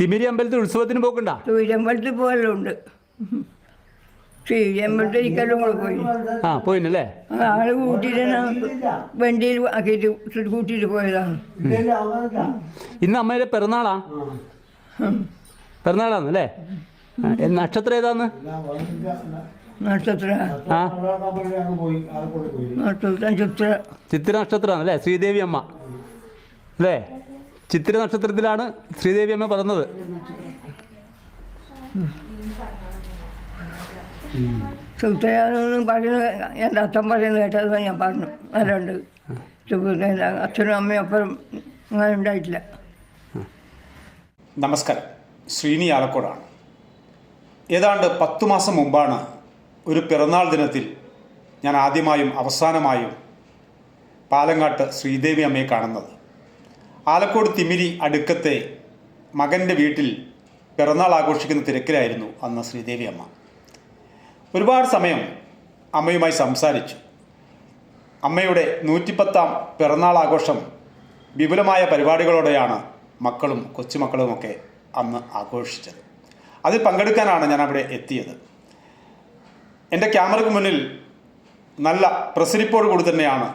തിമിരി അമ്പലത്തിൽ ഉത്സവത്തിന് പോക്കണ്ട? ഇരിക്കലും കൂടെ പോയി. ആ പോയിനല്ലേ? ആൾ കൂട്ടിയിട്ട് വണ്ടിയിൽ ആക്കിയിട്ട് കൂട്ടിയിട്ട് പോയതാണ് ഇന്ന് അമ്മയുടെ പിറന്നാളാ? എ- നക്ഷത്രം ഏതാന്ന്? നക്ഷത്ര. ആ. നക്ഷത്രം ചിത്ര. നക്ഷത്രമാണ് അല്ലേ ശ്രീദേവി അമ്മ. അല്ലേ? ചിത്തിര നക്ഷത്രത്തിലാണ് ശ്രീദേവി അമ്മ പറഞ്ഞത്. സുത്തയാണെന്നും പറയുന്നത് എന്റെ അച്ഛൻ പറയുന്നത് കേട്ടത് ഞാൻ പറഞ്ഞു. അല്ലാണ്ട് അച്ഛനും അമ്മയും അപ്പുറം അങ്ങനെ ഉണ്ടായിട്ടില്ല. നമസ്കാരം. ശ്രീനി ആലക്കോടാണ്. ഏതാണ്ട് പത്തു മാസം മുമ്പാണ് ഒരു പിറന്നാൾ ദിനത്തിൽ ഞാൻ ആദ്യമായും അവസാനമായും പാലങ്ങാട്ട് ശ്രീദേവി അമ്മയെ കാണുന്നത്. ആലക്കോട് തിമിരി അടുക്കത്തെ മകന്റെ വീട്ടിൽ പിറന്നാൾ ആഘോഷിക്കുന്ന തിരക്കിലായിരുന്നു അന്ന് ശ്രീദേവി അമ്മ. ഒരുപാട് സമയം അമ്മയുമായി സംസാരിച്ചു. അമ്മയുടെ നൂറ്റിപ്പത്താം പിറന്നാൾ ആഘോഷം വിപുലമായ പരിപാടികളോടെയാണ് മക്കളും കൊച്ചുമക്കളുമൊക്കെ അന്ന് ആഘോഷിച്ചത്. അതിൽ പങ്കെടുക്കാനാണ് ഞാൻ അവിടെ എത്തിയത്. എന്റെ ക്യാമറയ്ക്ക് മുന്നിൽ നല്ല പ്രസരിപ്പോടുകൂടി തന്നെയാണ്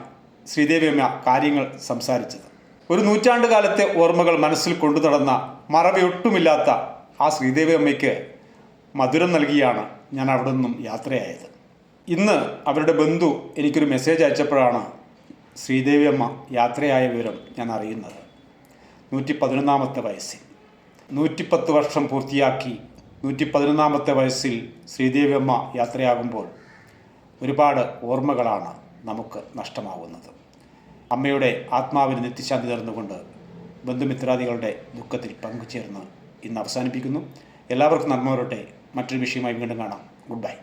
ശ്രീദേവി അമ്മ കാര്യങ്ങൾ സംസാരിച്ചത്. ഒരു നൂറ്റാണ്ട് കാലത്തെ ഓർമ്മകൾ മനസ്സിൽ കൊണ്ടു നടന്ന മറവിയൊട്ടുമില്ലാത്ത ആ ശ്രീദേവി അമ്മയ്ക്ക് മധുരം നൽകിയാണ് ഞാൻ അവിടെ നിന്നും യാത്രയായത്. ഇന്ന് അവരുടെ ബന്ധു എനിക്കൊരു മെസ്സേജ് അയച്ചപ്പോഴാണ് ശ്രീദേവി അമ്മ യാത്രയായ വിവരം ഞാൻ അറിയുന്നത്. നൂറ്റി പതിനൊന്നാമത്തെ വയസ്സിൽ. നൂറ്റിപ്പത്ത് വർഷം പൂർത്തിയാക്കി നൂറ്റി പതിനൊന്നാമത്തെ വയസ്സിൽ ശ്രീദേവി അമ്മ യാത്രയാകുമ്പോൾ ഒരുപാട് ഓർമ്മകളാണ് നമുക്ക് നഷ്ടമാകുന്നത്. അമ്മയുടെ ആത്മാവിന് നിത്യശാന്തി നേർന്നുകൊണ്ട് ബന്ധുമിത്രാദികളുടെ ദുഃഖത്തിൽ പങ്കുചേർന്ന് ഇന്ന് അവസാനിപ്പിക്കുന്നു. എല്ലാവർക്കും നന്മ വരട്ടെ. മറ്റൊരു വിഷയമായി വീണ്ടും കാണാം. Good bye